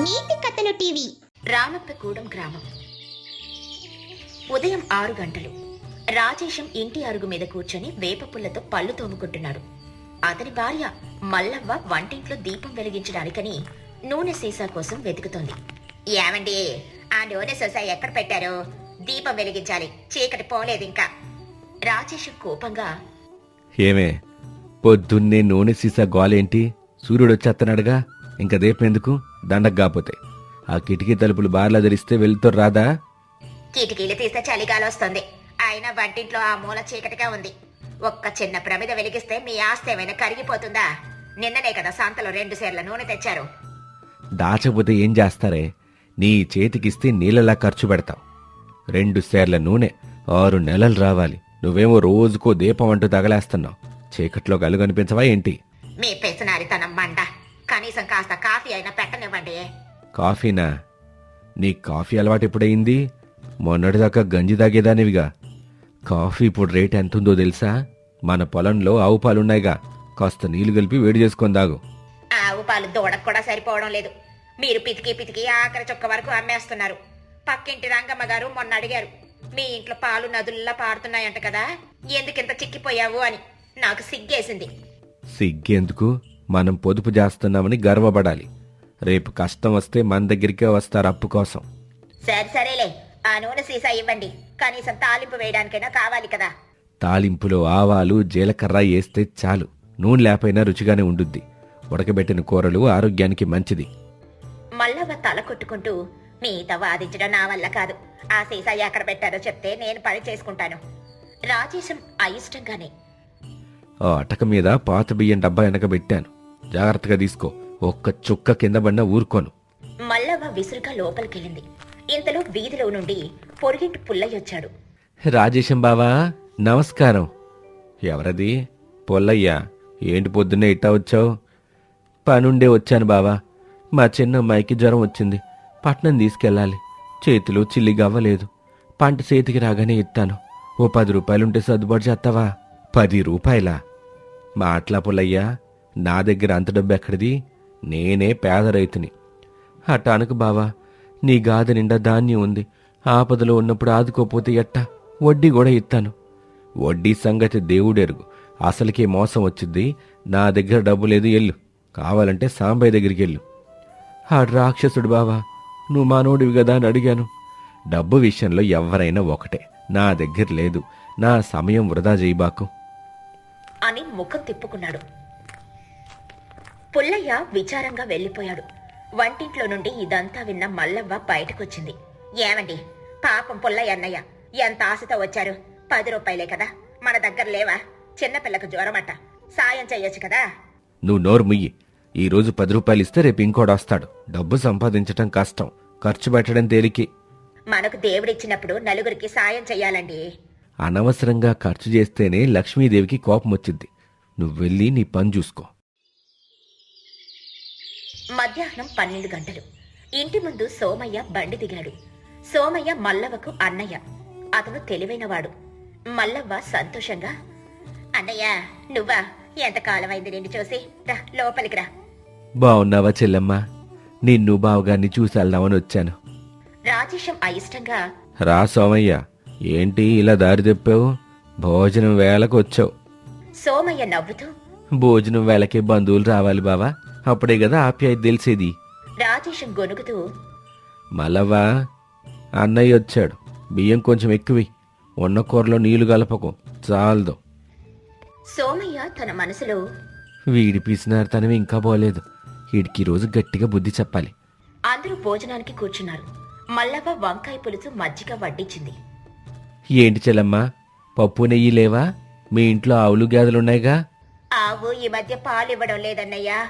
నీతి కథలు టీవీ. రామప్పగూడెం గ్రామం. ఉదయం ఆరు గంటలు. రాజేశం ఇంటి అరుగు మీద కూర్చొని వేప పుల్లతో పళ్ళు తోముకుంటున్నాడు. అతని భార్య మల్లవ్వ వంటింట్లో దీపం వెలిగించడానికని నూనె సీసా కోసం వెతుకుతోంది. ఏమండి? ఆ నూనె సీసా ఎక్కడ పెట్టారో? దీపం వెలిగించాలి. చీకటి పోలేదు ఇంకా. రాజేశం కోపంగా ఏమే పొద్దున్నే నూనె సీసా గోలేంటి? సూర్యుడు వచ్చేస్తున్నాడుగా ఇంకా దీపం దండకు కాపోతే ఆ కిటికీ తలుపులు బార్లా ధరిస్తే వెళ్తూ రాదా? కిటికీలు తీస్తే చలిగాలి వస్తుంది. అయినా వంటింట్లో ఆ మూల చీకటిగా ఉంది. ఒక్క చిన్న ప్రమిద వెలిగిస్తే మీ ఆస్తి ఏమైనా కరిగిపోతుందా? నిన్ననే కదా సంతలో రెండు సేర్ల నూనె తెచ్చారు. దాచకపోతే ఏం చేస్తారే? నీ చేతికిస్తే నీళ్ళలా ఖర్చు పెడతావు. రెండు సేర్ల నూనె ఆరు నెలలు రావాలి. నువ్వేమో రోజుకో దీపం అంటూ తగలేస్తున్నావు. చీకట్లో గలు కనిపించవా ఏంటి? మీ పెసనారితనం మండ. కనీసం కాస్త కాఫీ అయినా పెట్టనివ్వండి. కాఫీనా? నీ కాఫీ అలవాటు ఎప్పుడయింది? మొన్నటిదాకా గంజి తాగేదానివిగా. కాఫీ ఇప్పుడు రేట్ ఎంతుందో తెలుసా? మన పొలంలో ఆవు పాలున్నాయిగా. కాస్త నీళ్ళు కలిపి వేడి చేసుకొని దాగు ఆవు పాలు దూడకు కూడా సరిపోవడం లేదు. మీరు పితికి పితికి ఆఖరి చుక్క వరకు అమ్మేస్తున్నారు. పక్కింటి రంగమ్మ గారు మొన్న అడిగారు మీ ఇంట్లో పాలు నదుల్లా పారుతున్నాయంట కదా ఎందుకింత చిక్కిపోయావు? అని. నాకు సిగ్గేసింది. సిగ్గెందుకు? మనం పొదుపు చేస్తున్నామని గర్వపడాలి. రేపు కష్టం వస్తే మన దగ్గరికే వస్తారు అప్పు కోసం. సరే సరేలే. ఆ నూనె సీసా ఇవ్వండి. కనీసం తాలింపు వేయడానికైనా కావాలి కదా. తాలింపులో ఆవాలు జీలకర్ర వేస్తే చాలు. నూనె లేపైనా రుచిగానే ఉండుద్ది. ఉడకబెట్టిన కూరలు ఆరోగ్యానికి మంచిది. మల్లవ్వ తల కొట్టుకుంటూ మీతో వాదించడం నా వల్ల కాదు. ఆ సీసా ఎక్కడ పెట్టారో చెప్తే నేను పని చేసుకుంటాను. రాజేశం అయిష్టంగానే. ఆ అటక మీద పాత బియ్యం డబ్బా వెనక పెట్టాను. జాగ్రత్తగా తీసుకో. ఒక్క చుక్క కింద పడినా ఊరుకోను. మల్లవ్వ విసురుగా లోపలికెళ్ళింది. ఇంతలో వీధిలో నుండి పొరుగింటి పుల్లయ్య వచ్చాడు. రాజేశం బావా నమస్కారం. ఎవరది? పొల్లయ్యా ఏంటి పొద్దున్నే ఇట్టా వచ్చావు? పనుండే వచ్చాను బావా. మా చిన్న అమ్మాయికి జ్వరం వచ్చింది. పట్నం తీసుకెళ్ళాలి. చేతిలో చిల్లి గవ్వలేదు పంట చేతికి రాగానే ఇస్తాను ఓ పది రూపాయలుంటే సర్దుబాటు చేస్తావా? పది రూపాయలా? మాట్లా పొల్లయ్యా నా దగ్గర అంత డబ్బు ఎక్కడిది? నేనే పేద రైతుని. హఠానుకు బావా నీ గాది నిండా ధాన్యం ఉంది. ఆపదలో ఉన్నప్పుడు ఆదుకోపోతే ఎట్టా? వడ్డీ కూడా ఇస్తాను. వడ్డీ సంగతి దేవుడెరుగు అసలుకే మోసం వచ్చింది. నా దగ్గర డబ్బు లేదు ఎల్లు. కావాలంటే సాంబయ్య దగ్గరికి వెళ్ళు ఆ రాక్షసుడు బావా నువ్వు మానవుడివి కదా అని అడిగాను. డబ్బు విషయంలో ఎవరైనా ఒకటే. నా దగ్గర లేదు. నా సమయం వృధా చేయబాకు అని ముఖం తిప్పుకున్నాడు. పుల్లయ్య విచారంగా వెళ్ళిపోయాడు. వంటింట్లో నుండి ఇదంతా విన్న మల్లవ్వ బయటకొచ్చింది. ఏమండి? పాపం పుల్లయ్య అన్నయ్య ఎంత ఆశతో వచ్చారు? పది రూపాయలే కదా? మన దగ్గర లేవా? చిన్నపిల్లకు జ్వరమట. సాయం చెయ్యొచ్చు కదా? నువ్వు నోరు ముయ్యి. ఈ రోజు పది రూపాయలు ఇస్తే రేపు ఇంకోటి వస్తాడు. డబ్బు సంపాదించటం కష్టం. ఖర్చు పెట్టడం తేలికి. మనకు దేవుడిచ్చినప్పుడు నలుగురికి సాయం చెయ్యాలండి. అనవసరంగా ఖర్చు చేస్తేనే లక్ష్మీదేవికి కోపం వచ్చింది నువ్వు వెళ్ళి నీ పని చూసుకో. మధ్యాహ్నం పన్నెండు గంటలు. ఇంటి ముందు సోమయ్య బండి దిగాడు. సోమయ్య మల్లవ్వకు అన్నయ్య. అతను తెలివైనవాడు. మల్లవ్వ సంతోషంగా అన్నయ్య నువ్వా? ఎంతకాలమైంది నిన్ను చూసి? రా లోపలికి రా. బావున్నావా చెల్లెమ్మా? నిన్ను బావగాన్ని చూసి వెళ్దామని వచ్చాను. రాజేశం అయిష్టంగా రా సోమయ్య ఏంటి ఇలా దారి తెప్పావు? భోజనం వేళకు వచ్చావు సోమయ్య నవ్వుతూ భోజనం వేళకే బంధువులు రావాలి బావా. అప్పుడే కదా ఆప్యాయత తెలిసేది. రాజేశం గొనుగుతూ మళ్ళవా అన్నయ్య వచ్చాడు. బియ్యం కొంచెం ఎక్కువి. ఉన్న కూరలో నీళ్ళు కలపకు. చాలదు. సోమయ్య తన మనసులో వీడి పిసినారితనం ఇంకా పోలేదు. వీడికి రోజు గట్టిగా బుద్ధి చెప్పాలి. అందరూ భోజనానికి కూర్చున్నారు. మల్లవ్వ వంకాయ పులుసు మజ్జిగ వడ్డించింది. ఏంటి చెల్లమ్మా? పప్పు నెయ్యి లేవా? మీ ఇంట్లో ఆవులు గేదెలున్నాయిగా ఆవు ఈ మధ్య పాలు ఇవ్వడం లేదన్నయ్యా.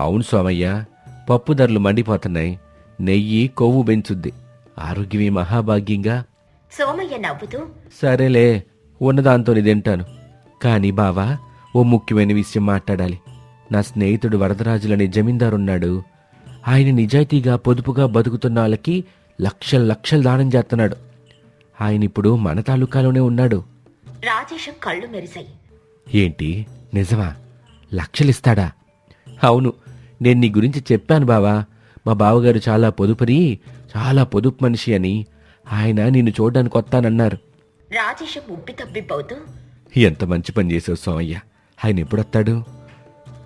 అవును సోమయ్య పప్పు ధరలు మండిపోతున్నాయి. నెయ్యి కొవ్వు పెంచుద్ది. ఆరోగ్యమే మహాభాగ్యంగా. సోమయ్య నవ్వుతూ సరేలే ఉన్నదాంతో తింటాను. కానీ బావా ఓ ముఖ్యమైన విషయం మాట్లాడాలి. నా స్నేహితుడు వరదరాజులనే జమీందారున్నాడు. ఆయన నిజాయితీగా పొదుపుగా బతుకుతున్న వాళ్ళకి లక్షల లక్షలు దానం చేస్తున్నాడు. ఆయన ఇప్పుడు మన తాలూకాలోనే ఉన్నాడు. రాజేశం కళ్ళు మెరిశాయి. ఏంటి? నిజమా? లక్షలిస్తాడా? అవును నేను నీ గురించి చెప్పాను బావా. మా బావగారు చాలా పొదుపరి చాలా పొదుపు మనిషి అని. ఆయన నిన్ను చూడడానికి వస్తానన్నారు. రాజేశం ఉబ్బి తబ్బిబ్బవుతూ ఎంత మంచి పని చేసావు సోమయ్య. ఆయన ఎప్పుడొస్తాడు?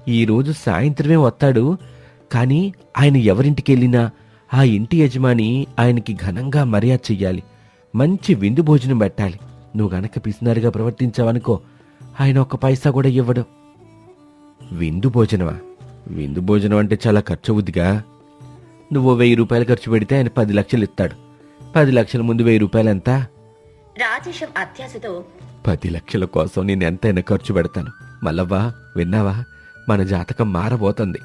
ఈరోజు సాయంత్రమే వస్తాడు. కానీ ఆయన ఎవరింటికి వెళ్ళినా ఆ ఇంటి యజమాని ఆయనకి ఘనంగా మర్యాద చెయ్యాలి. మంచి విందు భోజనం పెట్టాలి. నువ్వు గనక పిసినారుగా ప్రవర్తించావనుకో ఆయన ఒక్క పైసా కూడా ఇవ్వడు. విందు భోజనమా? విందు భోజనం అంటే చాలా ఖర్చు అవుద్దిగా. నువ్వు వెయ్యి రూపాయలు ఖర్చు పెడితే ఆయన పది లక్షలు ఇస్తాడు. పది లక్షల ముందు వెయ్యి రూపాయలు ఎంత? రాజేశం అత్యాశతో పది లక్షల కోసం నేను ఎంతైనా ఖర్చు పెడతాను. మల్లవ్వా విన్నావా? మన జాతకం మారబోతుంది.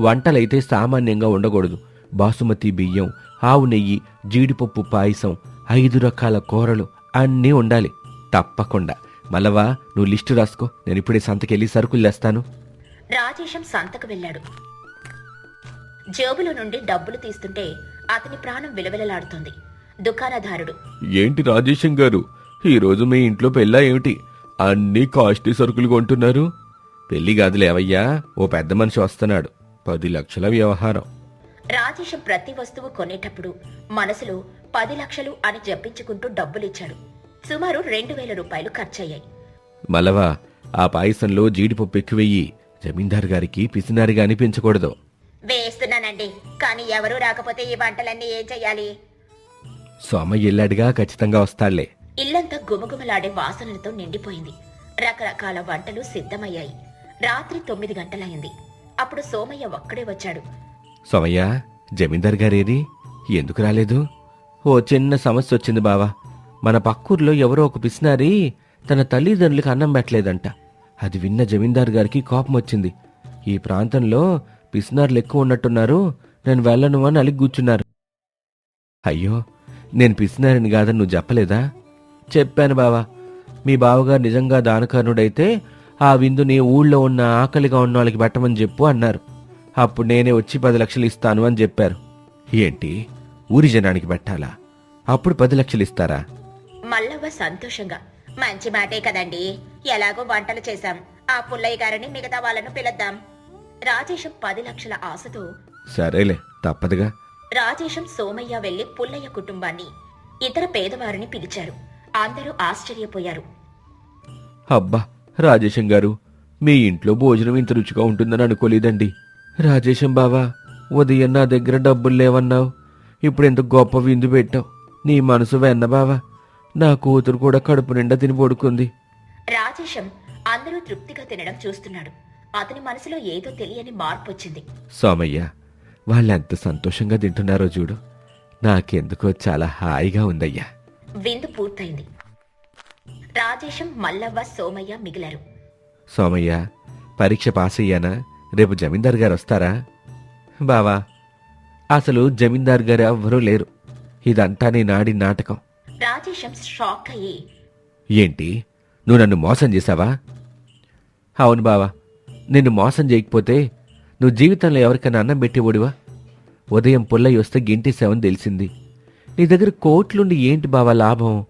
వంటలైతే సామాన్యంగా ఉండకూడదు. బాసుమతి బియ్యం ఆవు నెయ్యి జీడిపప్పు పాయసం ఐదు రకాల కూరలు అన్నీ ఉండాలి. తప్పకుండా. మల్లవ్వా నువ్వు లిస్టు రాసుకో. నేను ఇప్పుడే సంతకెళ్ళి సరుకులు తెస్తాను. రాజేశం సంతకు వెళ్ళాడు. జేబులో నుండి డబ్బులు తీస్తుంటే అతని ప్రాణం విలవిలలాడుతోంది. దుకాణదారుడు ఏంటి రాజేశం గారు? ఈరోజు మీ ఇంట్లో పెళ్ళా ఏమిటి? అన్ని కాస్ట్లీ సరుకులు కొంటున్నారు. పెళ్ళి కాదులేవయ్యా ఓ పెద్ద మనిషి వస్తున్నాడు. పది లక్షల వ్యవహారం. రాజేశం ప్రతి వస్తువు కొనేటప్పుడు మనసులో పది లక్షలు అని జపించుకుంటూ డబ్బులిచ్చాడు. సుమారు రెండు వేల రూపాయలు ఖర్చయ్యాయి. మలవా ఆ పాయసంలో జీడిపప్పు ఎక్కువెయ్యి జమీందార్ గారికి పిసినారిగా అనిపించకూడదు. వేస్తున్నానండి. కానీ ఎవరూ రాకపోతే ఈ వంటలన్నీ ఏం చెయ్యాలి? సోమయ్య ఎల్లాడిగా ఖచ్చితంగా వస్తాడులే. ఇల్లంతా గుమగుమలాడే వాసనలతో నిండిపోయింది. రకరకాల వంటలు సిద్ధమయ్యాయి. రాత్రి తొమ్మిది గంటలయింది అప్పుడు సోమయ్య ఒక్కడే వచ్చాడు. సోమయ్య జమీందార్ గారేది? ఎందుకు రాలేదు? ఓ చిన్న సమస్య వచ్చింది బావా. మన పక్కూర్లో ఎవరో ఒక పిసినారి తన తల్లిదండ్రులకు అన్నం పెట్టలేదంట. అది విన్న జమీందార్ గారికి కోపం వచ్చింది. ఈ ప్రాంతంలో పిసినార్లు ఎక్కువ ఉన్నట్టున్నారు. నేను వెళ్ళను అని అలిగి కూర్చున్నారు. అయ్యో నేను పిసినారిని కాదని నువ్వు చెప్పలేదా? చెప్పాను బావా. మీ బావగారు నిజంగా దానకర్ణుడైతే ఆ విందుని ఊళ్ళో ఉన్న ఆకలిగా ఉన్న వాళ్ళకి పెట్టమని చెప్పు అన్నారు. అప్పుడు నేనే వచ్చి పది లక్షలు ఇస్తాను అని చెప్పారు. ఏంటి? ఊరి జనానికి పెట్టాలా? అప్పుడు పది లక్షలు ఇస్తారా? మల్లవ్వ సంతోషంగా మంచి మాటే కదండి. ఎలాగో వంటలు చేశాం. ఆ పుల్లయ్య గారిని మిగతా వాళ్ళను పిలుద్దాం. రాజేశం పది లక్షల ఆశతో సరేలే తప్పదుగా. రాజేశం సోమయ్య వెళ్ళి పుల్లయ్య కుటుంబాన్ని ఇతర పేదవారిని పిలిచారు. అందరూ ఆశ్చర్యపోయారు. అబ్బా రాజేశం గారు మీ ఇంట్లో భోజనం ఇంత రుచిగా ఉంటుందని అనుకోలేదండి. రాజేశం బావా ఉదయం నా దగ్గర డబ్బులు లేవన్నావు. ఇప్పుడు ఎంత గొప్ప విందు పెట్టావు. నీ మనసు వెన్న బావా. నా కూతురు కూడా కడుపు నిండా తిని పడుకుంది. రాజేశం అందరూ తృప్తిగా తినడం చూస్తున్నాడు. అతని మనసులో ఏదో తెలియని మార్పు వచ్చింది సోమయ్య వాళ్ళెంత సంతోషంగా తింటున్నారో చూడు. నాకెందుకో చాలా హాయిగా ఉందయ్యా. విందు పూర్తయింది. రాజేశం మల్లవ్వ సోమయ్య మిగిలారు. సోమయ్య పరీక్ష పాస్ అయ్యానా? రేపు జమీందార్ గారు వస్తారా? బావా అసలు జమీందార్ గారు ఎవ్వరూ లేరు. ఇదంతా నీ నాడి నాటకం. రాజేశం షాక్ అయ్యి ఏంటి? నువ్వు నన్ను మోసం చేశావా? అవును బావా నిన్ను మోసం చేయకపోతే నువ్వు జీవితంలో ఎవరికైనా అన్నం పెట్టేవాడివా ఉదయం పుల్లయ్య వస్తే గింటేసావని తెలిసింది. నీ దగ్గర కోట్లుండి ఏంటి బావా లాభం?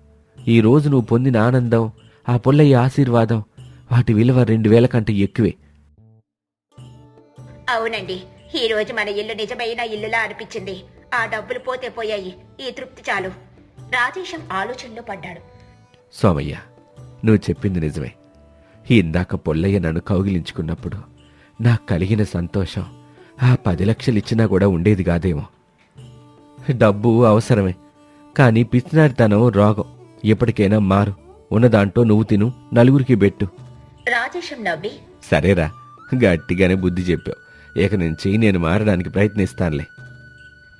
ఈ రోజు నువ్వు పొందిన ఆనందం ఆ పుల్లయ్య ఆశీర్వాదం వాటి విలువ రెండు వేల కంటే ఎక్కువే. అవునండి ఈ రోజు మన ఇల్లు నిజమైన ఇల్లులా అనిపించింది. ఆ డబ్బులు పోతే పోయాయి. ఈ తృప్తి చాలు. రాజేశం ఆలోచనలో పడ్డాడు. సోమయ్య నువ్వు చెప్పింది నిజమే. ఇందాక పొల్లయ్య నన్ను కౌగిలించుకున్నప్పుడు నాకు కలిగిన సంతోషం ఆ పది లక్షలు ఇచ్చినా కూడా ఉండేది కాదేమో. డబ్బు అవసరమే కానీ పిచ్చినారితనం రోగం ఎప్పటికైనా మారు. ఉన్నదాంట్లో నువ్వు తిను నలుగురికి పెట్టు. రాజేశం నవ్వి సరేరా గట్టిగానే బుద్ధి చెప్పావు. ఇక నుంచి నేను మారడానికి ప్రయత్నిస్తానులే.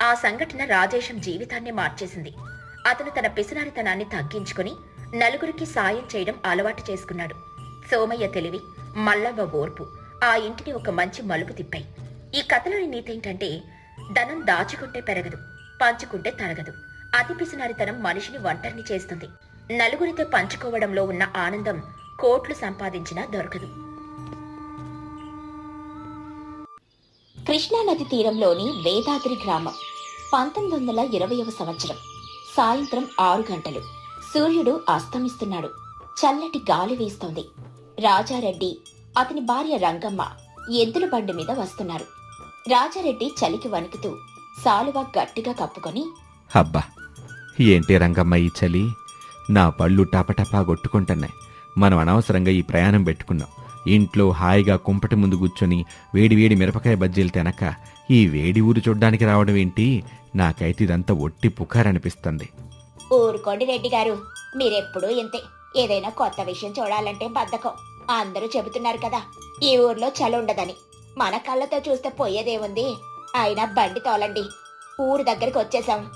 ఆ సంఘటన రాజేశం జీవితాన్ని మార్చేసింది. అతను తన పిసినారితనాన్ని తగ్గించుకుని నలుగురికి సాయం చేయడం అలవాటు చేసుకున్నాడు. సోమయ్య తెలివి మల్లవ్వ ఓర్పు ఆ ఇంటిని ఒక మంచి మలుపు తిప్పాయి. ఈ కథలోని నీతి ఏంటంటే ధనం దాచుకుంటే పెరగదు పంచుకుంటే తరగదు. అతి పిసినారితనం మనిషిని ఒంటరిని చేస్తుంది. నలుగురితో పంచుకోవడంలో ఉన్న ఆనందం కోట్లు సంపాదించినా దొరకదు. కృష్ణానది తీరంలోని వేదాద్రి గ్రామం పంతొమ్మిది వందల ఇరవయవ సంవత్సరం. సాయంత్రం ఆరు గంటలు. సూర్యుడు అస్తమిస్తున్నాడు. చల్లటి గాలి వీస్తోంది. రాజారెడ్డి అతని భార్య రంగమ్మ ఎద్దుల బండి మీద వస్తున్నారు. రాజారెడ్డి చలికి వణుకుతూ సాలువా గట్టిగా కప్పుకొని అబ్బా ఏంటి రంగమ్మ ఈ చలి? నా పళ్ళు టపటపా కొట్టుకుంటున్నాయి మనం అనవసరంగా ఈ ప్రయాణం పెట్టుకున్నాం. ఇంట్లో హాయిగా కుంపటి ముందు కూర్చొని వేడివేడి మిరపకాయ బజ్జీలు తినక ఈ వేడి ఊరు చూడ్డానికి రావడం ఏంటి? నాకైతే ఇదంతా ఒట్టి పుకారనిపిస్తుంది. ఊరుకోండి రెడ్డి గారు. మీరెప్పుడూ ఇంతే. ఏదైనా కొత్త విషయం చూడాలంటే బద్ధకం. అందరూ చెబుతున్నారు కదా ఈ ఊర్లో చలి ఉండదని. మన కళ్ళతో చూస్తే పోయేదేముంది? అయినా బండి తోలండి. ఊరు దగ్గరికి వచ్చేసాం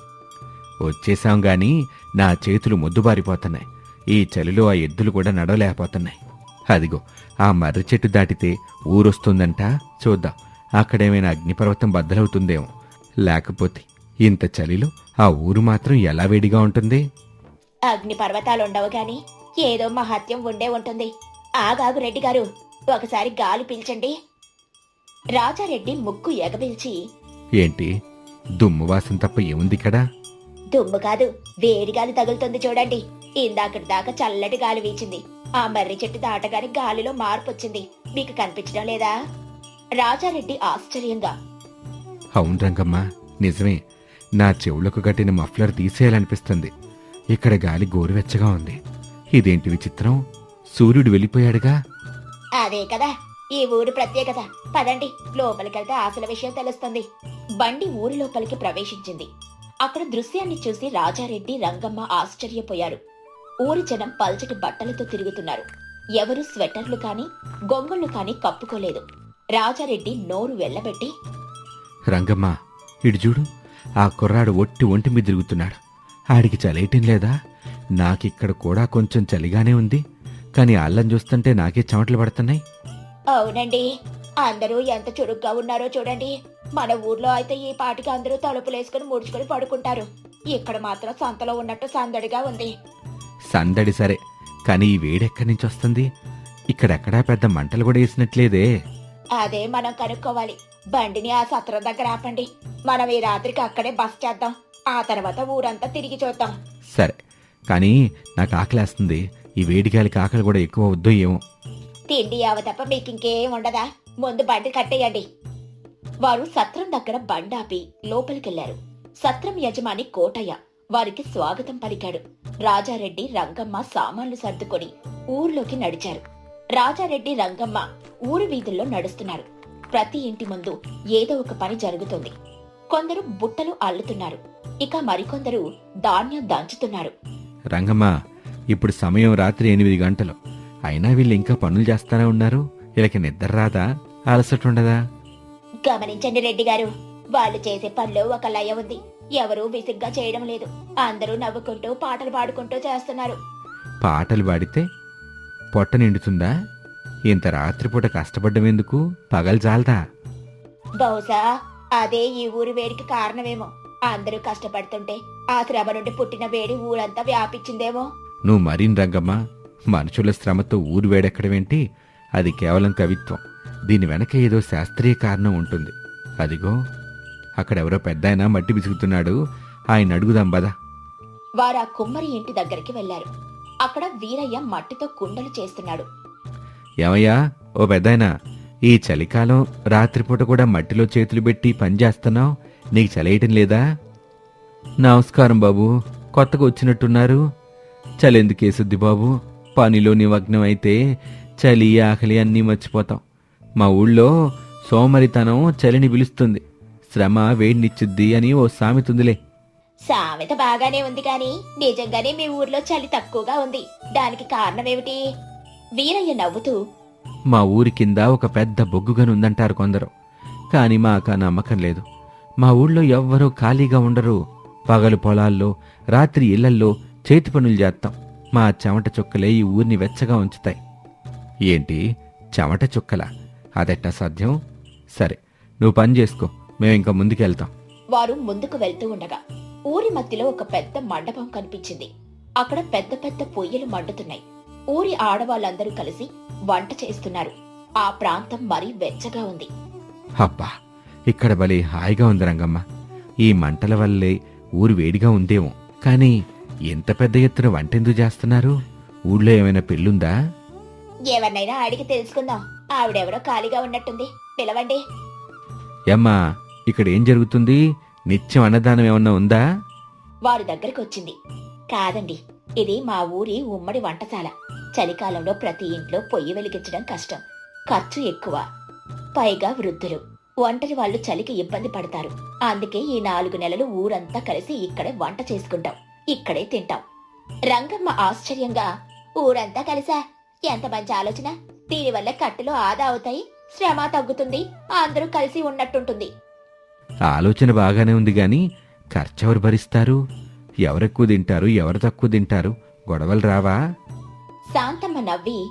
వచ్చేసాం గాని నా చేతులు ముద్దుబారిపోతున్నాయి. ఈ చలిలో ఆ ఎద్దులు కూడా నడవలేకపోతున్నాయి. అదిగో ఆ మర్రి చెట్టు దాటితే ఊరొస్తుందంట. చూద్దాం అక్కడేమైనా అగ్నిపర్వతం బద్దలవుతుందేమో. లేకపోతే ఇంత చలిలో ఆ ఊరు మాత్రం ఎలా వేడిగా ఉంటుంది? అగ్ని పర్వతాలు ఉండవు గాని ఏదో మహత్యం ఉండే ఉంటుంది. ఆగాగు రెడ్డి గారు ఒకసారి గాలి పీల్చండి. రాజారెడ్డి ముక్కు ఎగబిల్చి ఏంటి? దుమ్ము వాసన తప్ప ఏముంది ఇక్కడ? దుమ్ము కాదు వేడి గాలి తగులుతుంది చూడండి. ఇందాకటి దాకా చల్లటి గాలి వీచింది. ఆ మర్రి చెట్టు దాటగానే గాలిలో మార్పు వచ్చింది. మీకు కనిపించడం లేదా? రాజారెడ్డి ఆశ్చర్యంగా అవును రంగమ్మ నిజమే. నా చెవులకు కట్టిన మఫ్లర్ తీసేయాలనిపిస్తుంది. ఇక్కడ గాలి గోరువెచ్చగా ఉంది. ఇదేంటి విచిత్రం? సూర్యుడు వెళ్ళిపోయాడుగా? అదే కదా. ఈ ఊరు ప్రత్యేకత. పదండి లోపలికెళ్తే అసలు విషయం తెలుస్తుంది. బండి ఊరి లోపలికి ప్రవేశించింది. అక్కడ దృశ్యాన్ని చూసి రాజారెడ్డి రంగమ్మ ఆశ్చర్యపోయారు. ఊరి జనం పల్చటి బట్టలతో తిరుగుతున్నారు. ఎవరు స్వెటర్లు కాని గొంగుళ్ళు కాని కప్పుకోలేదు. రాజారెడ్డి నోరు వెళ్ళబెట్టి రంగమ్మ ఇటు చూడు. ఆ కుర్రాడు ఒట్టి ఒంటి మీద తిరుగుతున్నాడు. ఆడికి చలేయటం లేదా? నాకిక్కడ కూడా కొంచెం చలిగానే ఉంది. కానీ అల్లం చూస్తుంటే నాకే చెమటలు పడుతున్నాయి. అవునండి. అందరూ ఎంత చురుగ్గా ఉన్నారో చూడండి. మన ఊర్లో అయితే ఈ పాటికి అందరూ తలుపులేసుకుని ముడుచుకుని పడుకుంటారు. ఇక్కడ మాత్రం సంతలో ఉన్నట్టు సందడిగా ఉంది. సందడి సరే. కానీ ఈ వేడెక్కడి నుంచి వస్తుంది? ఇక్కడెక్కడా పెద్ద మంటలు కూడా వేసినట్లేదే. అదే మనం కనుక్కోవాలి. బండిని ఆ సత్రం దగ్గర ఆపండి. మనం ఈ రాత్రికి అక్కడే బస్ చేద్దాం. ఆ తర్వాత ఊరంతా తిరిగి చూద్దాం. సరే కానీ నాకు ఆకలేస్తుంది. ఈ వేడిగాలికి ఆకలి కూడా ఎక్కువ వద్దు ఏమో. తిండి యావ తప్ప మీకు ఇంకేం ఉండదా? ముందు బండి కట్టేయండి. వారు సత్రం దగ్గర బండాపి లోపలికెళ్ళారు. సత్రం యజమాని కోటయ్య వారికి స్వాగతం పలికాడు. రాజారెడ్డి రంగమ్మ సామాన్లు సర్దుకొని ఊర్లోకి నడిచారు. రాజారెడ్డి రంగమ్మ ఊరి వీధుల్లో నడుస్తున్నారు. ప్రతి ఇంటి ముందు ఏదో ఒక పని జరుగుతుంది. కొందరు బుట్టలు అల్లుతున్నారు. ఇక మరికొందరు ధాన్యం దంచుతున్నారు. రంగమ్మ ఇప్పుడు సమయం రాత్రి ఎనిమిది గంటలు. అయినా వీళ్ళు ఇంకా పనులు చేస్తానే ఉన్నారు? వీళ్ళకి నిద్ర రాదా? అలసట ఉండదా? గమనించండి రెడ్డి గారు. వాళ్ళు చేసే పనిలో ఒక లయ ఉంది. ఎవరూ విసుగ్గా చేయడం లేదు. అందరూ నవ్వుకుంటూ పాటలు పాడుకుంటూ చేస్తున్నారు. పాటలు పాడితే పొట్ట నిండుతుందా? ఇంత రాత్రిపూట కష్టపడ్డం ఎందుకు పగలు జాలదా? బహుశా అదే ఈ ఊరి వేడికి కారణమేమో. అందరూ కష్టపడుతుంటే ఆ శ్రమ నుండి పుట్టిన వేడి ఊరంతా వ్యాపించిందేమో. నువ్వు మరీన్ రంగమ్మ. మనుషుల శ్రమతో ఊరు వేడెక్కడమేంటి? అది కేవలం కవిత్వం. దీని వెనక ఏదో శాస్త్రీయ కారణం ఉంటుంది. అదిగో అక్కడెవరో పెద్దాయన మట్టి బిసుకుతున్నాడు ఆయన అడుగుదాం బదా వారు ఆ కుమ్మరి ఇంటి దగ్గరికి వెళ్ళారు అక్కడ వీరయ్య మట్టితో కుండలు చేస్తున్నాడు. ఏమయ్యా ఓ పెద్దాయన ఈ చలికాలం రాత్రిపూట కూడా మట్టిలో చేతులు పెట్టి పని చేస్తున్నావు? నీకు చలేయటం లేదా? నమస్కారం బాబు కొత్తగా వచ్చినట్టున్నారు. చలెందుకేసుద్ది బాబు పనిలో నిమగ్నం అయితే చలి ఆకలి అన్నీ మర్చిపోతాం. మా ఊళ్ళో సోమరితనం చలిని పిలుస్తుంది. శ్రమ వేడినిచ్చుద్ది అని ఓ సామెతుందిలే సామెత బాగానే ఉంది కానీ నిజంగానే మీ ఊర్లో చలి తక్కువగా ఉంది. దానికి కారణమేమిటి? వీరయ్య నవ్వుతూ మా ఊరి కింద ఒక పెద్ద బొగ్గుగని ఉందంటారు కొందరు. కాని మాకు ఆ నమ్మకం లేదు. మా ఊళ్ళో ఎవ్వరూ ఖాళీగా ఉండరు. పగలు పొలాల్లో రాత్రి ఇళ్ళల్లో చేతి పనులు చేస్తాం మా చెమట చుక్కలే ఈ ఊరిని వెచ్చగా ఉంచుతాయి. ఏంటి? చెమట చుక్కల? అదెట్టా సాధ్యం? సరే నువ్వు పని చేసుకో. మేము ఇంకా ముందుకెళ్తాం. వారు ముందుకు వెళ్తూ ఉండగా ఊరి మధ్యలో ఒక పెద్ద మండపం కనిపించింది. అక్కడ పెద్ద పెద్ద పొయ్యలు మండుతున్నాయి. ఊరి ఆడవాళ్ళందరూ కలిసి వంట చేస్తున్నారు. ఆ ప్రాంతం మరీ వెచ్చగా ఉంది. అబ్బా ఇక్కడ భలే హాయిగా ఉంది రంగమ్మ. ఈ మంటల వల్లే ఊరు వేడిగా ఉందేమో. కానీ ఎంత పెద్ద ఎత్తున వంటెందుకు చేస్తున్నారు? ఊళ్ళో ఏమైనా పెళ్ళుందా? ఎవరినైనా అడిగి తెలుసుకుందాం. ఆవిడెవరో ఖాళీగా ఉన్నట్టుంది. పిలవండి. ఏమ్మా ఇక్కడ ఏం జరుగుతుంది? నిత్యం అన్నదానం ఏమన్నా ఉందా? వారి దగ్గరికి వచ్చింది. కాదండి ఇది మా ఊరి ఉమ్మడి వంటశాల. చలికాలంలో ప్రతి ఇంట్లో పొయ్యి వెలిగించడం కష్టం. ఖర్చు ఎక్కువ. పైగా వృద్ధులు. ఒంటరి వాళ్ళు చలికి ఇబ్బంది పడతారు. అందుకే ఈ నాలుగు నెలలు ఊరంతా కలిసి ఇక్కడే వంట చేసుకుంటాం. ఇక్కడే తింటాం. రంగమ్మ ఆశ్చర్యంగా ఊరంతా కలిసా? ఎంత మంచి ఆలోచన. దీనివల్ల కట్టెలు ఆదా అవుతాయి శ్రమ తగ్గుతుంది అందరూ కలిసి ఉన్నట్టుంటుంది. ఆలోచన బాగానే ఉంది గాని ఖర్చెవరు భరిస్తారు? ఎవరెక్కువ తింటారు? ఎవరు తక్కువ తింటారు? గొడవలు రావా? శాంతమ్మ నవ్వి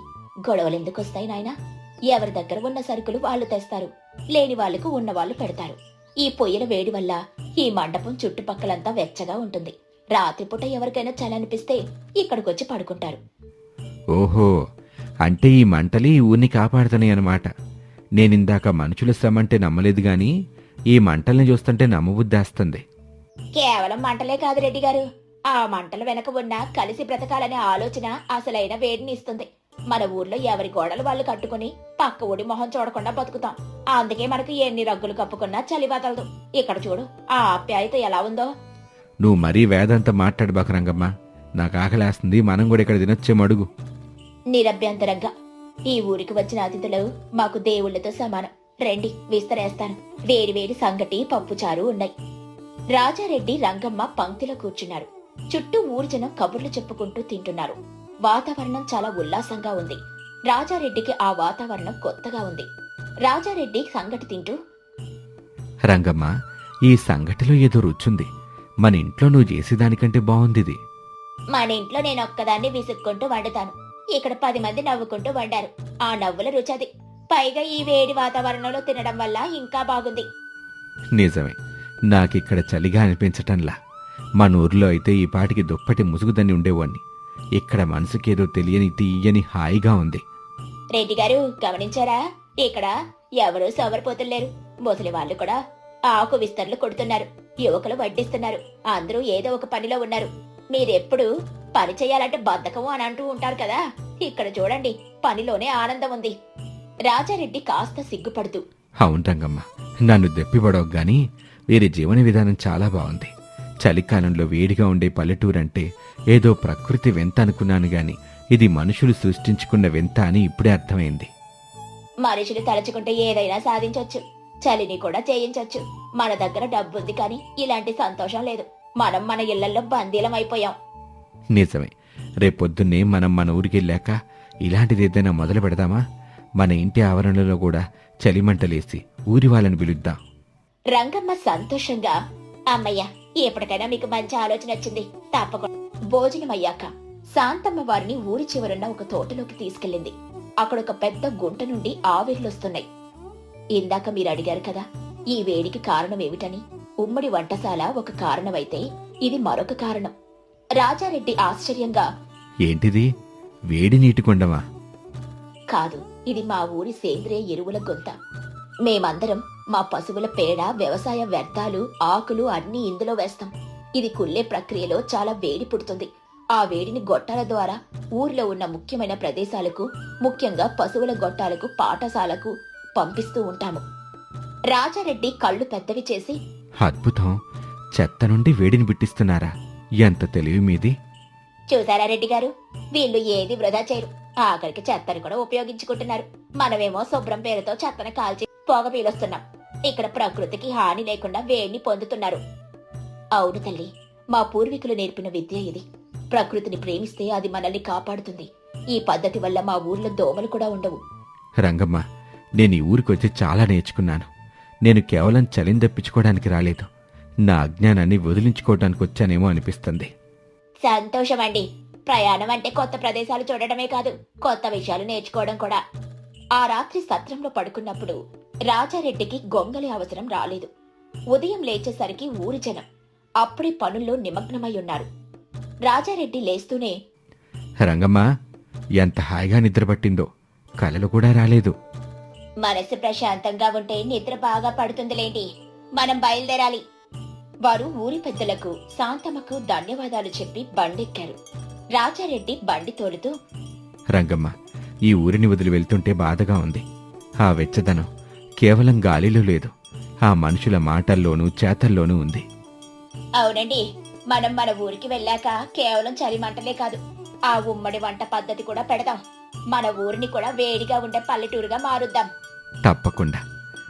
గొడవలెందుకు వస్తాయి నాయనా? ఎవరి దగ్గర ఉన్న సరుకులు వాళ్ళు తెస్తారు. లేని వాళ్ళకు ఉన్న వాళ్ళు పెడతారు. ఈ పొయ్యిల వేడి వల్ల ఈ మండపం చుట్టుపక్కలంతా వెచ్చగా ఉంటుంది. రాత్రిపూట ఎవరికైనా చలనిపిస్తే ఇక్కడికొచ్చి పడుకుంటారు. ఓహో అంటే ఈ మంటలు ఈ ఊరిని కాపాడుతున్నాయి అన్నమాట నేనిందాక మనుషుల శ్రమ అంటే నమ్మలేదు గాని ఈ మంటల్ని చూస్తుంటే నమ్మబుద్దేస్తుంది కేవలం మంటలే కాదు రెడ్డి గారు. ఆ మంటల వెనక ఉన్న కలిసి బ్రతకాలనే ఆలోచన అసలైన వేడిని ఇస్తుంది మన ఊర్లో ఎవరి గోడలు వాళ్ళు కట్టుకుని పక్క ఊడి మొహం చూడకుండా బతుకుతాం. అందుకే మనకు ఎన్ని రగ్గులు కప్పుకున్నా చలి వదలదు. ఇక్కడ చూడు ఆ ఆప్యాయత ఎలా ఉందో. నువ్వు మరీ వేదంత మాట్లాడు బకరంగమ్మ. నాకు ఆకలేస్తుంది మనం కూడా ఇక్కడ తినొచ్చేమో అడుగు. నిరభ్యంతరంగా. ఈ ఊరికి వచ్చిన అతిథులు మాకు దేవుళ్ళతో సమానం. రండి విస్తరేస్తాను. వేడి వేడి సంగటి పప్పుచారు ఉన్నాయి. రాజారెడ్డి రంగమ్మ పంక్తిలో కూర్చున్నారు. చుట్టూ ఊరు జనం కబుర్లు చెప్పుకుంటూ తింటున్నారు. వాతావరణం చాలా ఉల్లాసంగా ఉంది. రాజారెడ్డికి ఆ వాతావరణం కొత్తగా ఉంది. రాజారెడ్డి సంగటి తింటూ రంగమ్మ ఈ సంగటిలో ఏదో రుచుంది. మన ఇంట్లో నువ్వు చేసేదానికంటే బాగుంది ఇది మన ఇంట్లో నేను ఒక్కదాన్ని విసుక్కుంటూ వండుతాను. ఇక్కడ పది మంది నవ్వుకుంటూ వండారు. ఆ నవ్వుల రుచది పైగా ఈ వేడి వాతావరణంలో తినడం వల్ల ఇంకా బాగుంది. నిజమే. నాకిక్కడ చలిగా అనిపించటంలా. మన ఊర్లో అయితే ఈ పాటికి దుప్పటి ముసుగుదని ఉండేవాణ్ణి. ఇక్కడ మనసుకేదో తెలియని తీయని హాయిగా ఉంది. రెడ్డి గారు గమనించారా? ఇక్కడ ఎవరూ సోమరిపోతులేరు ముసలి వాళ్ళు కూడా ఆకు విస్తరలు కొడుతున్నారు. యువకులు వడ్డిస్తున్నారు. అందరూ ఏదో ఒక పనిలో ఉన్నారు. మీరెప్పుడు పని చేయాలంటే బద్ధకం అని అంటూ ఉంటారు కదా. ఇక్కడ చూడండి పనిలోనే ఆనందం ఉంది. రాజారెడ్డి కాస్త సిగ్గుపడుతూ అవును రంగమ్మ నన్ను దెప్పిపడవు గాని వీరి జీవన విధానం చాలా బాగుంది. చలికాలంలో వేడిగా ఉండే పల్లెటూరంటే ఏదో ప్రకృతి వింత అనుకున్నాను గాని ఇది మనుషులు సృష్టించుకున్న వింత అని ఇప్పుడే అర్థమైంది. మనుషులు తలుచుకుంటే ఏదైనా సాధించొచ్చు. చలిని కూడా చేయించొచ్చు. మన దగ్గర డబ్బుంది కానీ ఇలాంటి సంతోషం లేదు. మనం మన ఇళ్ళలో బందీలం అయిపోయాం నిజమే. రేపొద్దున్నే మనం మన ఊరికి వెళ్ళాక ఇలాంటిది ఏదైనా మొదలు పెడదామా? మన ఇంటి ఆవరణలో కూడా చలిమంటలేసి ఊరి వాళ్ళని పిలుద్దాం. రంగమ్మ సంతోషంగా అమ్మయ్య ఎప్పటికైనా మీకు మంచి ఆలోచన వచ్చింది. తప్పకుండా. భోజనం అయ్యాక శాంతమ్మ వారిని ఊరి చివరున్న ఒక తోటలోకి తీసుకెళ్ళింది. అక్కడ ఒక పెద్ద గుంట నుండి ఆవిర్లొస్తున్నాయి ఇందాక మీరు అడిగారు కదా ఈ వేడికి కారణం ఏమిటని? ఉమ్మడి వంటశాల ఒక కారణమైతే ఇది మరొక కారణం. రాజారెడ్డి ఆశ్చర్యంగా ఏంటిది? వేడి నీటి కొండమా? కాదు ఇది మా ఊరి సేంద్రియ ఎరువుల గొంత. మేమందరం మా పశువుల పేడ వ్యవసాయ వ్యర్థాలు ఆకులు అన్నీ ఇందులో వేస్తాం. ఇది కుళ్ళే ప్రక్రియలో చాలా వేడి పుడుతుంది. ఆ వేడిని గొట్టాల ద్వారా ఊర్లో ఉన్న ముఖ్యమైన ప్రదేశాలకు ముఖ్యంగా పశువుల గొట్టాలకు పాఠశాలకు పంపిస్తూ ఉంటాము. రాజారెడ్డి కళ్ళు పెద్దవి చేసి అద్భుతం. చెత్త నుండి వేడిని బిట్టిస్తున్నారా? ఎంత తెలివి మీది? చూసారా రెడ్డి గారు? వీళ్ళు ఏది వృధా చేయరు. ఆఖరికి చెత్తను కూడా ఉపయోగించుకుంటున్నారు. మనమేమో శుభ్రం పేరుతో చెత్తను కాల్చి పొగ పీలుస్తున్నాం. ఇక్కడ ప్రకృతికి హాని లేకుండా వేడిని పొందుతున్నారు. అవును తల్లి మా పూర్వీకులు నేర్పిన విద్య ఇది. ప్రకృతిని ప్రేమిస్తే అది మనల్ని కాపాడుతుంది. ఈ పద్ధతి వల్ల మా ఊర్లో దోమలు కూడా ఉండవు. రంగమ్మ నేను ఈ ఊరికి వచ్చి చాలా నేర్చుకున్నాను. నేను కేవలం చలిని తప్పించుకోవడానికి రాలేదు. నా అజ్ఞానాన్ని వదిలించుకోవడానికి వచ్చానేమో అనిపిస్తుంది. సంతోషం అండి ప్రయాణం అంటే కొత్త ప్రదేశాలు చూడడమే కాదు కొత్త విషయాలు నేర్చుకోవడం కూడా. ఆ రాత్రి సత్రంలో పడుకున్నప్పుడు రాజారెడ్డికి గొంగలి అవసరం రాలేదు. ఉదయం లేచేసరికి ఊరి జనం అప్పుడే పనుల్లో నిమగ్నమై ఉన్నారు. రాజారెడ్డి లేస్తూనే రంగమ్మ ఎంత హాయిగా నిద్రపట్టిందో కలలు కూడా రాలేదు. మనసు ప్రశాంతంగా ఉంటే నిద్ర బాగా పడుతుందిలేండి. మనం బయలుదేరాలి. వారు ఊరి పెద్దలకు శాంతమ్మకు ధన్యవాదాలు చెప్పి బండెక్కారు. రాజారెడ్డి బండి తోలుతూ రంగమ్మ ఈ ఊరిని వదిలి వెళ్తుంటే బాధగా ఉంది. ఆ వెచ్చదనం కేవలం గాలిలో లేదు ఆ మనుషుల మాటల్లోనూ చేతల్లోనూ ఉంది. అవునండి మనం మన ఊరికి వెళ్ళాక కేవలం చలి మంటలే కాదు ఆ ఉమ్మడి వంట పద్ధతి కూడా పెడదాం. మన ఊరిని కూడా వేడిగా ఉండే పల్లెటూరుగా మారుద్దాం. తప్పకుండా.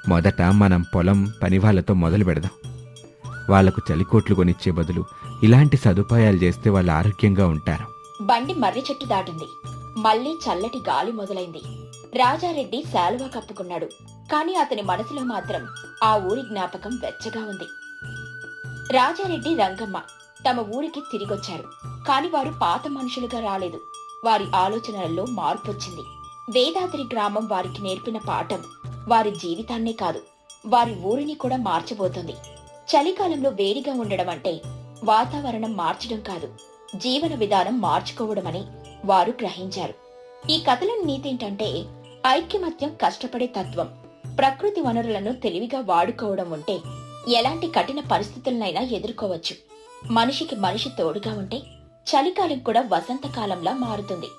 మొదట మనం పొలం పని వాళ్ళతో మొదలు పెడదాం. వాళ్ళకు చలికోట్లు కొనిచ్చే బదులు ఇలాంటి సదుపాయాలు చేస్తే వాళ్ళు ఆరోగ్యంగా ఉంటారు. బండి మర్రి చెట్టు దాటింది. మళ్ళీ చల్లటి గాలి మొదలైంది. రాజారెడ్డి శాలువా కప్పుకున్నాడు. కాని అతని మనసులో మాత్రం ఆ ఊరి జ్ఞాపకం వెచ్చగా ఉంది. రాజారెడ్డి రంగమ్మ తమ ఊరికి తిరిగొచ్చారు. కాని వారు పాత మనుషులుగా రాలేదు. వారి ఆలోచనలలో మార్పొచ్చింది. వేదాద్రి గ్రామం వారికి నేర్పిన పాఠం వారి జీవితాన్నే కాదు. వారి ఊరిని కూడా మార్చబోతుంది. చలికాలంలో వేడిగా ఉండడం అంటే వాతావరణం మార్చడం కాదు జీవన విధానం మార్చుకోవడమని వారు గ్రహించారు. ఈ కథలోని నీతేంటంటే ఐక్యమత్యం కష్టపడే తత్వం ప్రకృతి వనరులను తెలివిగా వాడుకోవడం ఉంటే ఎలాంటి కఠిన పరిస్థితులనైనా ఎదుర్కోవచ్చు. మనిషికి మనిషి తోడుగా ఉంటే చలికాలం కూడా వసంతకాలంలా మారుతుంది.